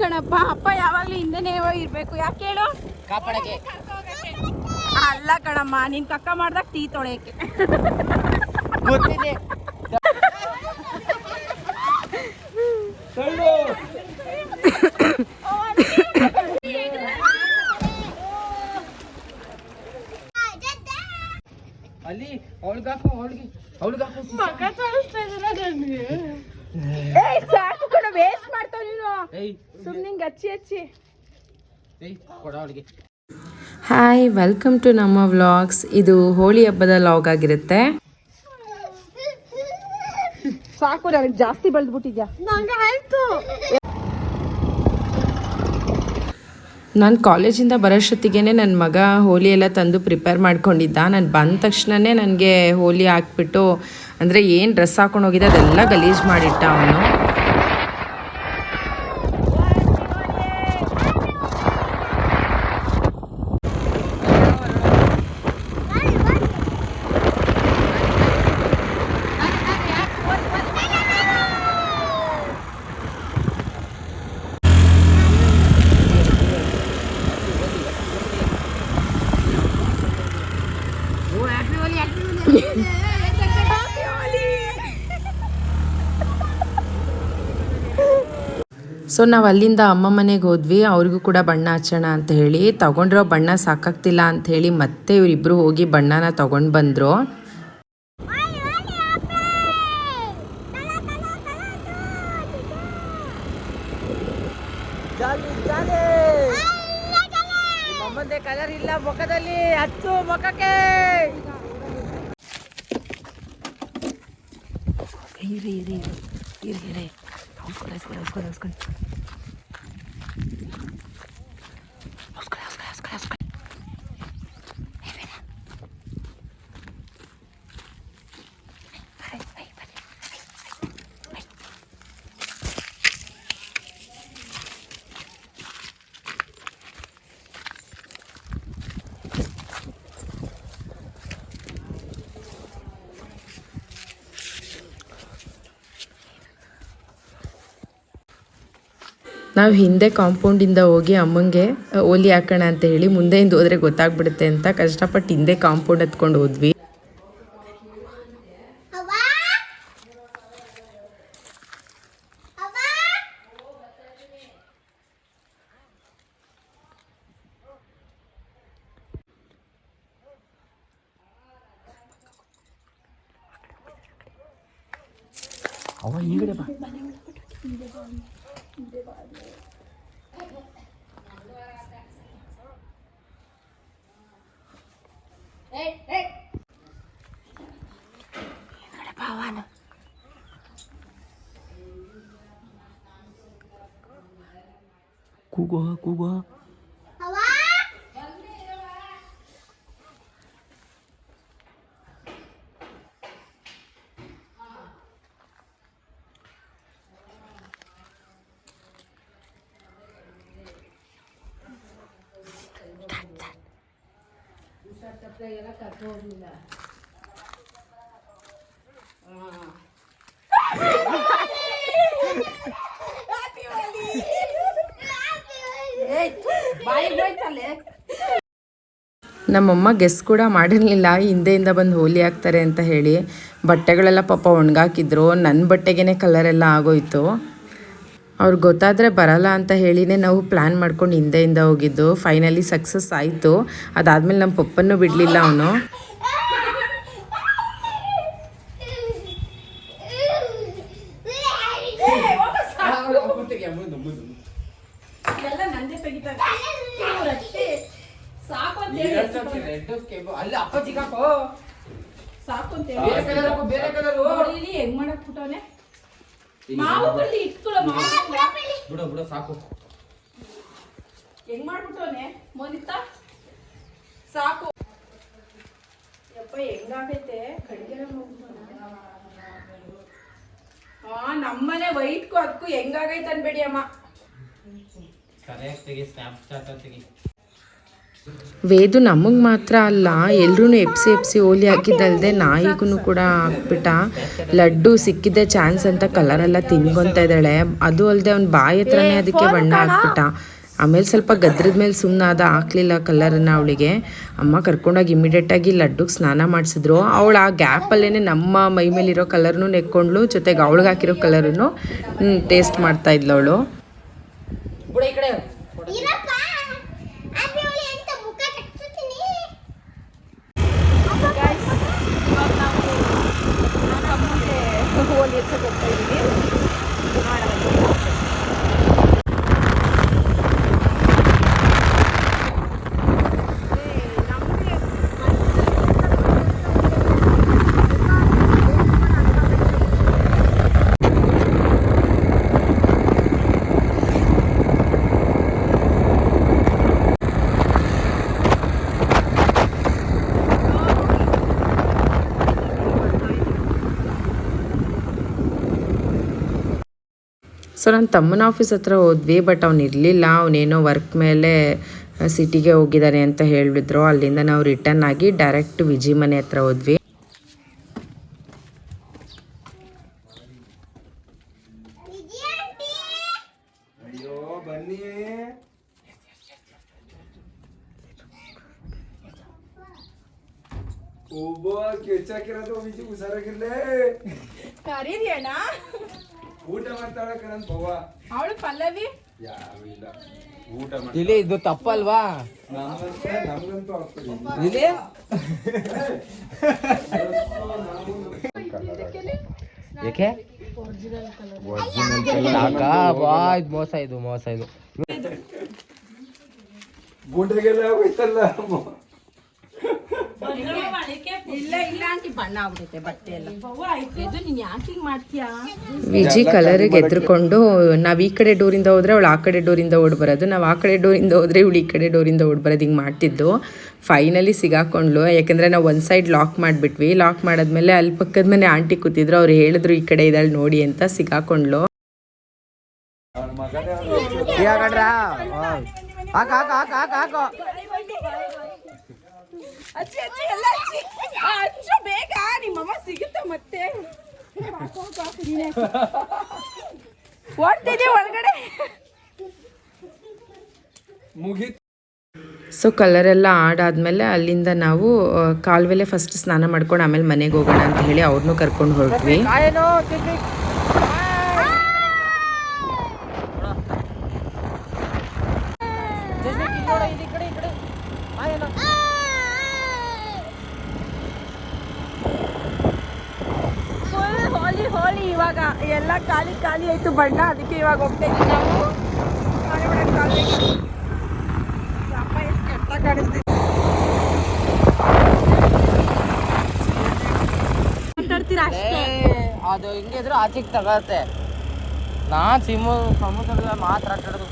ಕಣಪ್ಪ ಅಪ್ಪ ಯಾವಾಗ್ಲೂ ಹಿಂದೆನೇ ಇರ್ಬೇಕು. ಯಾಕೆ ಹೇಳು? ಕಾಪಾಡಕ್ಕೆ. ಅಲ್ಲ ಕಣಮ್ಮ ನಿನ್ ಕಕ್ಕ ಮಾಡ್ದಾಗ ಟೀ ತೊಳೆಯಕ್ಕೆ. ಗೊತ್ತಿದೆ. ಅಲ್ಲಿ ಅವಳಿಗಾಕು ಅವಳಿಗೆ ಅವಳಿಗಾಕು ಸಾಕು ಕಣ ವೇಸ್ಟ್ ಹಚ್ಚಿ ಹಚ್ಚಿ ಹಾಯ್ ವೆಲ್ಕಮ್ ಟು ನಮ್ಮ ವ್ಲಾಗ್ಸ್ ಇದು ಹೋಳಿ ಹಬ್ಬದ ಲಾಗ್ ಆಗಿರುತ್ತೆ. ಸಾಕು ನನಗೆ ಜಾಸ್ತಿ ಬೆಳೆದ್ಬಿಟ್ಟಿದ್ಯಾ? ನಂಗೆ ಆಯ್ತು. ನಾನು ಕಾಲೇಜಿಂದ ಬರೋಷ್ಟೊತ್ತಿಗೆ ನನ್ನ ಮಗ ಹೋಲಿ ಎಲ್ಲ ತಂದು ಪ್ರಿಪೇರ್ ಮಾಡ್ಕೊಂಡಿದ್ದ. ನಾನು ಬಂದ ತಕ್ಷಣವೇ ನನಗೆ ಹೋಲಿ ಹಾಕ್ಬಿಟ್ಟು ಅಂದರೆ ಏನು ಡ್ರೆಸ್ ಹಾಕೊಂಡು ಹೋಗಿದ್ದೆ ಅದೆಲ್ಲ ಗಲೀಜು ಮಾಡಿಟ್ಟ ಅವನು. ಸೊ ನಾವು ಅಲ್ಲಿಂದ ಅಮ್ಮ ಮನೆಗೆ ಹೋದ್ವಿ ಅವ್ರಿಗೂ ಕೂಡ ಬಣ್ಣ ಹಚ್ಚೋಣ ಅಂತ ಹೇಳಿ. ತಗೊಂಡಿರೋ ಬಣ್ಣ ಸಾಕಾಗ್ತಿಲ್ಲ ಅಂತ ಹೇಳಿ ಮತ್ತೆ ಇವರಿಬ್ಬರು ಹೋಗಿ ಬಣ್ಣನ ತಗೊಂಡು ಬಂದರು. ಜಾಲಿ ಜಾಲಿ. ನಮ್ಮಂದೆ ಕಲರ್ ಇಲ್ಲ ಮುಖದಲ್ಲಿ ಹಚ್ಚು ಮುಖಕ್ಕೆ. ಇರಿ ಇರಿ ಇರಿ ಇರಿ. con eso, con eso, con eso. ನಾವು ಹಿಂದೆ ಕಾಂಪೌಂಡಿಂದ ಹೋಗಿ ಅಮ್ಮಂಗೆ ಓಲಿ ಹಾಕೋಣ ಅಂತ ಹೇಳಿ ಮುಂದೆಯಿಂದ ಹೋದ್ರೆ ಗೊತ್ತಾಗ್ಬಿಡುತ್ತೆ ಅಂತ ಕಷ್ಟಪಟ್ಟು ಹಿಂದೆ ಕಾಂಪೌಂಡ್ ಹತ್ಕೊಂಡು ಹೋದ್ವಿ. ಅವ ಹಿಂಗಡೆ ಬಾ. ఇక్కడ బావాను 구거 구거 ನಮ್ಮಮ್ಮ ಗೆಸ್ ಕೂಡ ಮಾಡಿರಲಿಲ್ಲ ಹಿಂದೆಯಿಂದ ಬಂದು ಹೋಲಿ ಹಾಕ್ತಾರೆ ಅಂತ ಹೇಳಿ. ಬಟ್ಟೆಗಳೆಲ್ಲ ಪಾಪ ಒಣಗಾಕಿದ್ರು ನನ್ನ ಬಟ್ಟೆಗೇನೆ ಕಲರ್ ಎಲ್ಲ ಆಗೋಯ್ತು. ಅವ್ರಿಗೆ ಗೊತ್ತಾದರೆ ಬರಲ್ಲ ಅಂತ ಹೇಳಿನೇ ನಾವು ಪ್ಲ್ಯಾನ್ ಮಾಡ್ಕೊಂಡು ಹಿಂದೆಯಿಂದ ಹೋಗಿದ್ದು. ಫೈನಲಿ ಸಕ್ಸಸ್ ಆಯಿತು. ಅದಾದಮೇಲೆ ನಮ್ಮ ಪಪ್ಪನ್ನು ಬಿಡಲಿಲ್ಲ ಅವನು. ಎಲ್ಲ ನಂದೇ ತೆಗಿತಾರೆ. ಸಾಕು ಅಂತ ಹೇಳಿ. ಅಪ್ಪಾಜಿಗಾಕೋ ಸಾಕು ಅಂತ ಬೇರೆ ಕಲರ್. ಹೆಂಗ್ ಮಾಡಕ್ ಬಿಟ್ಟವನೆ? ಮಾವು ಬರ್ಲಿ ಇಟ್ಕೊಳ್ಳೋ ಬಿಡು ಬಿಡು ಸಾಕು. ಹೆಂಗ್ ಮಾಡ್ಬಿಟ್ಟವನೆ ಮೋನಿತಾ? ಸಾಕು. ಯಪ್ಪ ಹೆಂಗಾಗೈತೆ ಕಡಿಗೆ ಹಾ ನಮ್ಮನೆ ವೈಟ್ಗೂ ಅದಕ್ಕೂ ಹೆಂಗಾಗೈತೆ ಅನ್ಬೇಡಿ ಅಮ್ಮ. ಕರೆಕ್ಟ್ ತೆಗಿ ಸ್ನ್ಯಾಪ್ ಚಾಟ್ ತೆಗಿ. ವೇದು ನಮಗೆ ಮಾತ್ರ ಅಲ್ಲ ಎಲ್ಲರೂ ಎಪ್ಸಿ ಎಪ್ಸಿ ಓಲಿ ಹಾಕಿದ್ದಲ್ದೆ ನಾಯಿಗೂ ಕೂಡ ಹಾಕ್ಬಿಟ್ಟ. ಲಡ್ಡು ಸಿಕ್ಕಿದ್ದೆ ಚಾನ್ಸ್ ಅಂತ ಕಲರೆಲ್ಲ ತಿನ್ಕೊಂತ ಇದ್ದಾಳೆ. ಅದು ಅಲ್ಲದೆ ಅವ್ನ ಬಾಯಿ ಹತ್ರನೇ ಅದಕ್ಕೆ ಬಣ್ಣ ಹಾಕ್ಬಿಟ್ಟ. ಆಮೇಲೆ ಸ್ವಲ್ಪ ಗದ್ರದ ಮೇಲೆ ಸುಮ್ಮನೆ ಅದು ಹಾಕ್ಲಿಲ್ಲ ಕಲರನ್ನು ಅವಳಿಗೆ. ಅಮ್ಮ ಕರ್ಕೊಂಡೋಗಿ ಇಮಿಡಿಯೇಟಾಗಿ ಲಡ್ಡುಗೆ ಸ್ನಾನ ಮಾಡಿಸಿದ್ರು. ಅವಳು ಆ ಗ್ಯಾಪಲ್ಲೇ ನಮ್ಮ ಮೈ ಮೇಲಿರೋ ಕಲರ್ನು ನೆಕ್ಕೊಂಡ್ಳು ಜೊತೆಗೆ ಅವಳಿಗೆ ಹಾಕಿರೋ ಕಲರನ್ನು ಟೇಸ್ಟ್ ಮಾಡ್ತಾ ಇದ್ಲು ಅವಳು. ಹೋಲಿ ಎಚ್ಚಕ್ಕೆ ಹೋಗ್ತಾ ಸೊ ನನ್ನ ತಮ್ಮನ ಆಫೀಸ್ ಹತ್ರ ಹೋದ್ವಿ ಬಟ್ ಅವ್ನು ಇರಲಿಲ್ಲ. ಅವನೇನೋ ವರ್ಕ್ ಮೇಲೆ ಸಿಟಿಗೆ ಹೋಗಿದ್ದಾನೆ ಅಂತ ಹೇಳಿದ್ರು ಅಲ್ಲಿಂದ ನಾವು ರಿಟರ್ನ್ ಆಗಿ ಡೈರೆಕ್ಟ್ ವಿಜಿ ಮನೆ ಹತ್ರ ಹೋದ್ವಿ. ಒಬ್ಬ ಕೆಚ್ಚಾಕಿರೋದು ಬಿಜಿ ಹುಷಾರಾಗಿರ್ಲೇ. ಕರೀರಿ ಅಣ್ಣ. ಊಟ ಮಾಡ್ತಾಳೆ ಕಣನ್ ಪವ್ವ. ಅವಳು ಪಲ್ಲವಿ? ಯಾರು ಇಲ್ಲ. ಊಟ ಮಾಡಿ ಇಲ್ಲಿ ಇದು ತಪ್ಪಲ್ವಾ? ನಮಗಂತ ನಮ್ಗಂತೂ ಆಗ್ತದೆ. ಇಲ್ಲಿ ಏಕೆ? ಸಾಕಾ? ಇದು ಮೋಸ ಇದು ಮೋಸ ಇದು. ಗುಂಡೆಗೆಲ್ಲ ಹೋಯ್ತಲ್ಲ ಇಲ್ಲ ಇಲ್ಲ ಆಂಟಿ ಬಣ್ಣ ಆಗ್ಬಿಡುತ್ತೆ ಬಟ್ಟೆ ಎಲ್ಲ ಇದು ನೀನ್ ಯಾಕೆ ಹಿಂಗ್ ಮಾಡ್ತೀಯಾ ವಿಜಿ ಕಲರಿಗೆ ಎದ್ರುಕೊಂಡು ನಾವು ಈ ಕಡೆ ಡೋರಿಂದ ಹೋದ್ರೆ ಅವಳು ಆ ಕಡೆ ಡೋರಿಂದ ಓಡ್ ಬರೋದು. ನಾವು ಆ ಕಡೆ ಡೋರಿಂದ ಹೋದ್ರೆ ಇವಳು ಈ ಕಡೆ ಡೋರಿಂದ ಓಡ್ ಬರೋದು ಹಿಂಗೆ ಮಾಡ್ತಿದ್ದು. ಫೈನಲಿ ಸಿಗಾಕೊಂಡ್ಲು ಯಾಕಂದರೆ ನಾವು ಒಂದು ಸೈಡ್ ಲಾಕ್ ಮಾಡಿಬಿಟ್ವಿ. ಲಾಕ್ ಮಾಡಾದ್ಮೇಲೆ ಅಲ್ಲಿ ಪಕ್ಕದ ಮನೆ ಆಂಟಿ ಕೂತಿದ್ರು. ಅವ್ರು ಹೇಳಿದ್ರು ಈ ಕಡೆ ಇದ್ದಾಳೆ ನೋಡಿ ಅಂತ ಸಿಗಾಕೊಂಡ್ಲು ಹಾಕ ಹಾಕ ಹಾಕ ಹಾಕ. ಅಚ್ಚಿ ಅಚ್ಚಿ ಎಲ್ಲ ಅಚ್ಚಿ ಆ, ಅಚ್ಚು ಬೇಗ ನಿಮ್ಮಮ್ಮ ಸಿಗುತ್ತೆ ಮತ್ತೆ. ಓಡ್ತಿದ್ದೆ ಒಳಗಡೆ? ಸೊ ಕಲರೆಲ್ಲ ಆಡಾದ್ಮೇಲೆ ಅಲ್ಲಿಂದ ನಾವು ಕಾಲ್ವೆಲೆ ಕಾಲುವೆಲೆ ಫಸ್ಟ್ ಸ್ನಾನ ಮಾಡ್ಕೊಂಡು ಆಮೇಲೆ ಮನೆಗೆ ಹೋಗೋಣ ಅಂತ ಹೇಳಿ ಅವ್ರನ್ನೂ ಕರ್ಕೊಂಡು ಹೊರಟ್ವಿ ಕಾಯೇನು ಫುಲ್ ಹೋಲಿ ಹೋಲಿ ಇವಾಗ ಎಲ್ಲ ಖಾಲಿ ಖಾಲಿ ಆಯ್ತು ಬಣ್ಣ ಅದಕ್ಕೆ ಇವಾಗ ಹೋಗ್ತಾ ನಾವು. ಅಪ್ಪ ಎಷ್ಟು ಕೆಟ್ಟ ಕಾಣಿಸ್ತಿದೆ. ಮಾತಾಡ್ತೀರಾ ಅಷ್ಟೇ? ಅದು ಹಿಂಗಿದ್ರು ಆಚೆಗೆ ತಗತ್ತೆ. ನಾ ಸಿಮ್ಮು ಸಮುದ್ರದ ಮಾತ್ರ ಆಟ ಆಡೋದು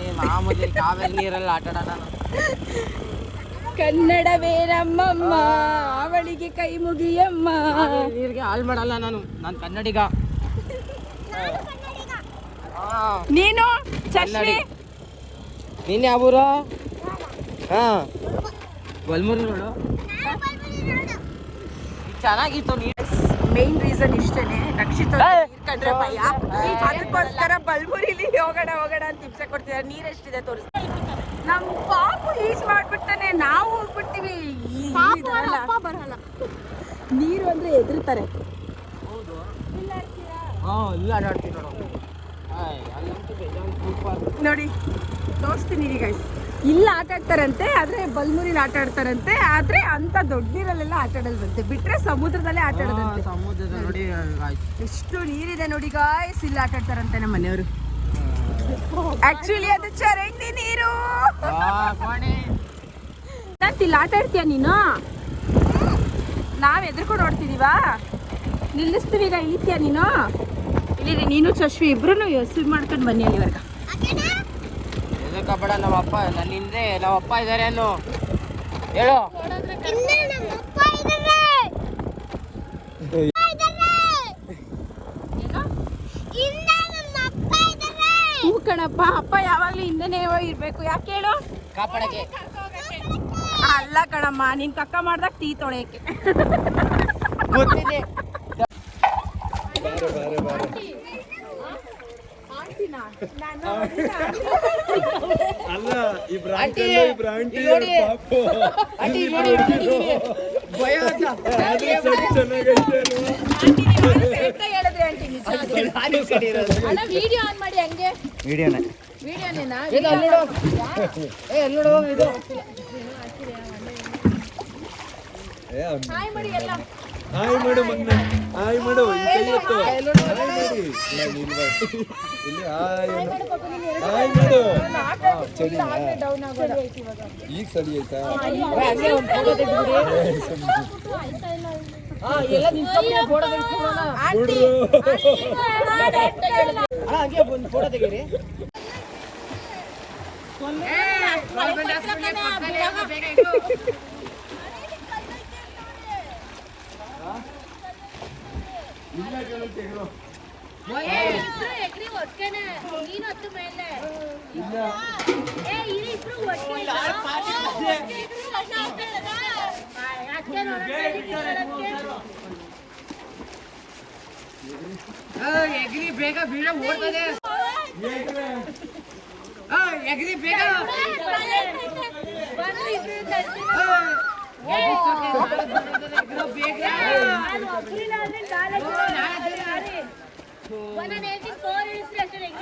ಏ ಮಾಮೂಲಿ ಕಾವೇರಿ ನೀರಲ್ಲಿ ಆಟ ಆಡೋಣ ನಾನು. ಕನ್ನಡವೇ ನಮ್ಮಮ್ಮ ಅವಳಿಗೆ ಕೈ ಮುಗಿಯಮ್ಮ. ನೀರಿಗೆ ಹಾಳು ಮಾಡಲ್ಲ ನಾನು. ನಾನು ಕನ್ನಡಿಗ. ನೀನು? ಚಶ್ಮಿ? ನೀನ್ ಯಾವ ಊರು? ಹಾ. ಬಲ್ಮೂರು ನೋಡು. ಚೆನ್ನಾಗಿತ್ತು ನೀ ಮೇನ್ ರೀಸನ್ ಇಷ್ಟೇನೆ. ರಕ್ಷಿತ ಕಂಡ್ರೆ ಭಯ. ಅದಕ್ಕೋಸ್ಕರ ಬಲ್ಮೂರಿಲಿ ಹೋಗೋಣ ಹೋಗೋಣ ಅಂತ ಹಿಂಸೆ ಕೊಡ್ತಿದ್ದಾರೆ ನೀರ್ ಎಷ್ಟಿದೆ ತೋರಿಸ್. ನಮ್ ಪಾಪು ಈಜ್ ಮಾಡ್ಬಿಡ್ತಾನೆ ನಾವು ಹೋಗ್ಬಿಡ್ತೀವಿ. ಈ-. ಬರಲ್ಲ. ನೀರು ಅಂದ್ರೆ ಎದುರ್ತಾರೆ ಹಾ ಇಲ್ಲ ಆಟ ಆಡ್ತೀನಿ ನೋಡು. ನೋಡಿ ತೋರಿಸ್ತೀನಿ ಈಗ. ಇಲ್ಲ ಆಟ ಆಡ್ತಾರಂತೆ ಆದ್ರೆ ಬಲ್ಮುರಿಲಿ ಆಟ ಆಡ್ತಾರಂತೆ ಆದ್ರೆ ಅಂತ ದೊಡ್ಡ ನೀರಲ್ಲೆಲ್ಲ ಆಟ ಆಡಲ್ವಂತೆ. ಬಿಟ್ರೆ ಸಮುದ್ರದಲ್ಲೇ ಆಟ ಆಡೋದಂತೆ. ನೋಡಿ ಎಷ್ಟು ನೀರಿದೆ ನೋಡಿ ಗಾಯ್ಸ್ ಇಲ್ಲಿ ಆಟ ಆಡ್ತಾರಂತೆ ನಮ್ಮ ಮನೆಯವರು. ಆಕ್ಚುಲಿ ಅದು ಚರಂಡಿ ನೀರು. ಇಲ್ಲಿ ಆಟ ಆಡ್ತೀಯ ನೀನು? ನಾವು ಎದುರ್ಕೊಂಡು ಓಡ್ತಿದೀವಾ? ನಿಲ್ಲಿಸ್ತೀವಿ ಈಗ ಇಳಿತೀಯ ನೀನು? ಇಲ್ಲಿ ನೀನು ಶಶ್ವಿ ಇಬ್ರು ಸ್ವಿಮ್ ಮಾಡ್ಕೊಂಡು ಬನ್ನಿ ಅಲ್ಲಿವರೆಗ ಎದಕ್ಕಬೇಡ ನಮ್ಮ ಅಪ್ಪ ನನ್ನ ಹಿಂದೆ ನಮ್ಮ ಅಪ್ಪ ಇದ್ದಾರೆ ಅನ್ನು. ಹೇಳು. ಹೂ ಕಣಪ್ಪ ಅಪ್ಪ ಯಾವಾಗ್ಲೂ ಹಿಂದೆನೇ ಇರ್ಬೇಕು. ಯಾಕೆ ಹೇಳು? ಕಾಪಾಡಕ್ಕೆ ಕಾಪಾಡಕ್ಕೆ. ಅಲ್ಲ ಕಣಮ್ಮ ನಿನ್ ಕಕ್ಕ ಮಾಡ್ದಾಗ ಟೀ ತೊಳೆಯಕ್ಕೆ. ಗೊತ್ತಿದೆ. ಬಾರೆ ಬಾರೆ ಬಾರೆ. ಅಲ್ಲ ಈ ಇಬ್ರು ಆಂಟಿ ನೋಡಿ. ಪಾಪು. ಆಂಟಿ ನೋಡಿ. ಭಯ ಆದ್ರೆ ಸರಿ ಚೆನ್ನಾಗೈತೆ. ವಿಡಿಯೋ ಆನ್ ಮಾಡಿ ಹಂಗೆ. ವಿಡಿಯೋನೇ. ವಿಡಿಯೋನೇನಾ? ಇದು ಅಲ್ಲಿ ನೋಡು ಏ ಅಲ್ಲಿ ನೋಡು ಇದು ಹಾಯ್ ಮಾಡಿ ಎಲ್ಲ. ಹಾಯ್ ಮಾಡು ಮಗ್ನ. ಹಾಯ್ ಮಾಡು ಈ ಕೈ ಎತ್ತು. ಹಾಯ್ ಮಾಡಿ. ಇಲ್ಲ, ಹಾಯ್ ಮಾಡು? ಈಗ ಸರಿ ಆಯ್ತಾ? ಹಂಗೆ ಒಂದು ಫೋಟೋ ತೆಗೀರಿ ಎಲ್ಲ ನಿಂತ್ಕೊಂಡು ಫೋಟೋ ತೆಗೆಸ್ಕೊಳ್ಳೋಣ ಅಣ್ಣ ಹಂಗೆ ಒಂದು ಫೋಟೋ ತೆಗೀರಿ ಎಗ್ರಿ ಒಟ್ಕೆನೆ ನೀನು ಹತ್ತು ಮೇಲೆ ಏ ಇಬ್ರು ಒಟ್ಟಿಗೆ ಅಕ್ಕೆ ಎಗ್ರಿ ಬೇಗ ಬೀಳ ಓಡ್ತದೆ ಆ, ಎಗ್ರಿ ಬೇಗ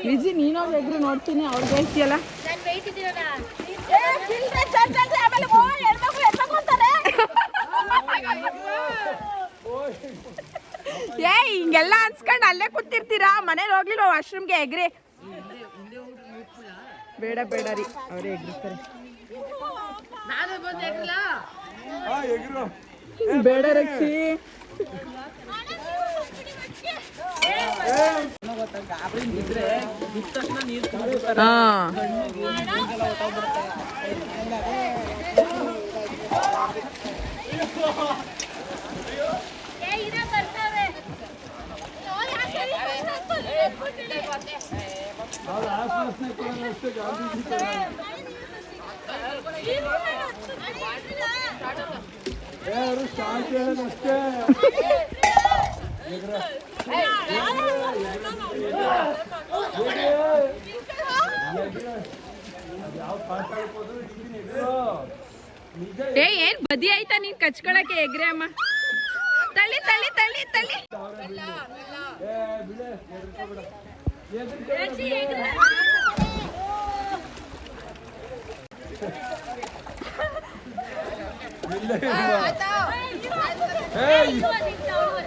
ತರ್ತೀನಿ ನಾನು ಎಗ್ರಿ ನೋಡ್ತೀನಿ, ಅವ್ರಿಗೆ ಹೇಳ್ತೀಯಲ್ಲ? ಏ ಹಿಂಗೆಲ್ಲ ಅನ್ಸ್ಕೊಂಡು ಅಲ್ಲೇ ಕೂತಿರ್ತೀರಾ? ಮನೇಲಿ ಹೋಗ್ಲಿಲ್ಲ ವಾಶ್ರೂಮ್ಗೆ ಎಗ್ರಿ. ಬೇಡ ಬೇಡ ರೀ, ಅವರೇ ಎಗ್ರಿಸ್ತಾರೆ ನಾನು ಬೇಡ ರಕ್ಷಿ ಹಾ ಏ ಅಷ್ಟೇ ಏ ಏನ್ ಬದಿ ಆಯ್ತಾ ನೀನ್ ಕಚ್ಕೊಳಕ್ಕೆ ಎಗ್ರೆ ಅಮ್ಮ? ತಳ್ಳಿ ತಳ್ಳಿ ತಳ್ಳಿ ತಳ್ಳಿ. ಏ ಬಿಡೆ ಎದ್ರಿಸ್ಕೊಬೇಡ. ಎದ್ರಿಸ್ಕೊಬೇಡ. ಇಲ್ಲ ಇಲ್ಲ. ಏಯ್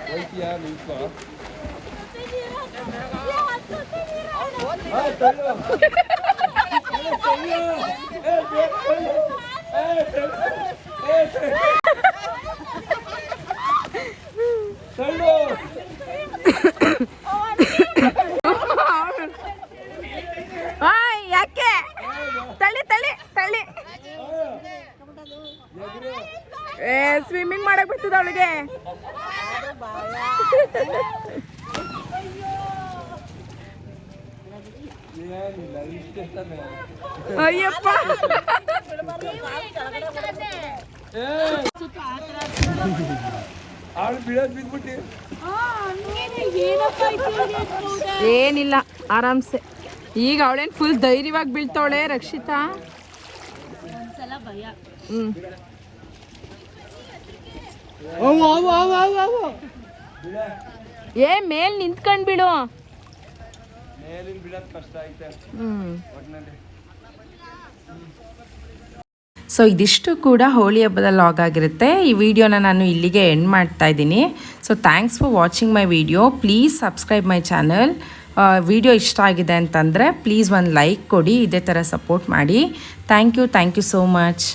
ಹೋಯ್ತೀಯಾ ನಿಲ್ಕೋ ಆ, ತಳ್ಳು. ಏ, ತಳ್ಳು. ಏ, ತಳ್ಳು. ಏ, ತಳ್ಳು. ಏ, ತಳ್ಳು. ತಳ್ಳು ಓಯ್, ಯಾಕೆ ತಳ್ಳಿ ತಳ್ಳಿ ತಳ್ಳಿ ಏ ಸ್ವಿಮ್ಮಿಂಗ್ ಮಾಡಕ್ ಬರ್ತದ ಅವಳಿಗೆ ಏನಿಲ್ಲ ಇಷ್ಟೇ ತಾನೆ ಅಯ್ಯಪ್ಪ. ಏನಿಲ್ಲ ಆರಾಮ್ಸೆ. ಈಗ ಅವಳೇನ್ ಫುಲ್ ಧೈರ್ಯವಾಗಿ ಬೀಳ್ತಾವಳೆ ರಕ್ಷಿತಾ? ಹ್ಮ್. ಏ ಮೇಲ್ ನಿಂತ್ಕೊಂಡ್ ಬಿಡು ಮೇಲಿನ ಬಿಡೋದು ಕಷ್ಟ ಐತೆ. ಒಟ್ಟಿನಲ್ಲಿ ಸೊ ಇದಿಷ್ಟು ಕೂಡ ಹೋಳಿ ಹಬ್ಬದ ಲಾಗ್ ಆಗಿರುತ್ತೆ. ಈ ವಿಡಿಯೋನ ನಾನು ಇಲ್ಲಿಗೆ ಎಂಡ್ ಮಾಡ್ತಾ ಇದ್ದೀನಿ. So thanks for watching my video please subscribe my channel video ಇಷ್ಟ ಆಗಿದೆ ಅಂತಂದರೆ ಪ್ಲೀಸ್ ಒಂದು ಲೈಕ್ ಕೊಡಿ ಇದೇ ಥರ ಸಪೋರ್ಟ್ ಮಾಡಿ. Thank you thank you so much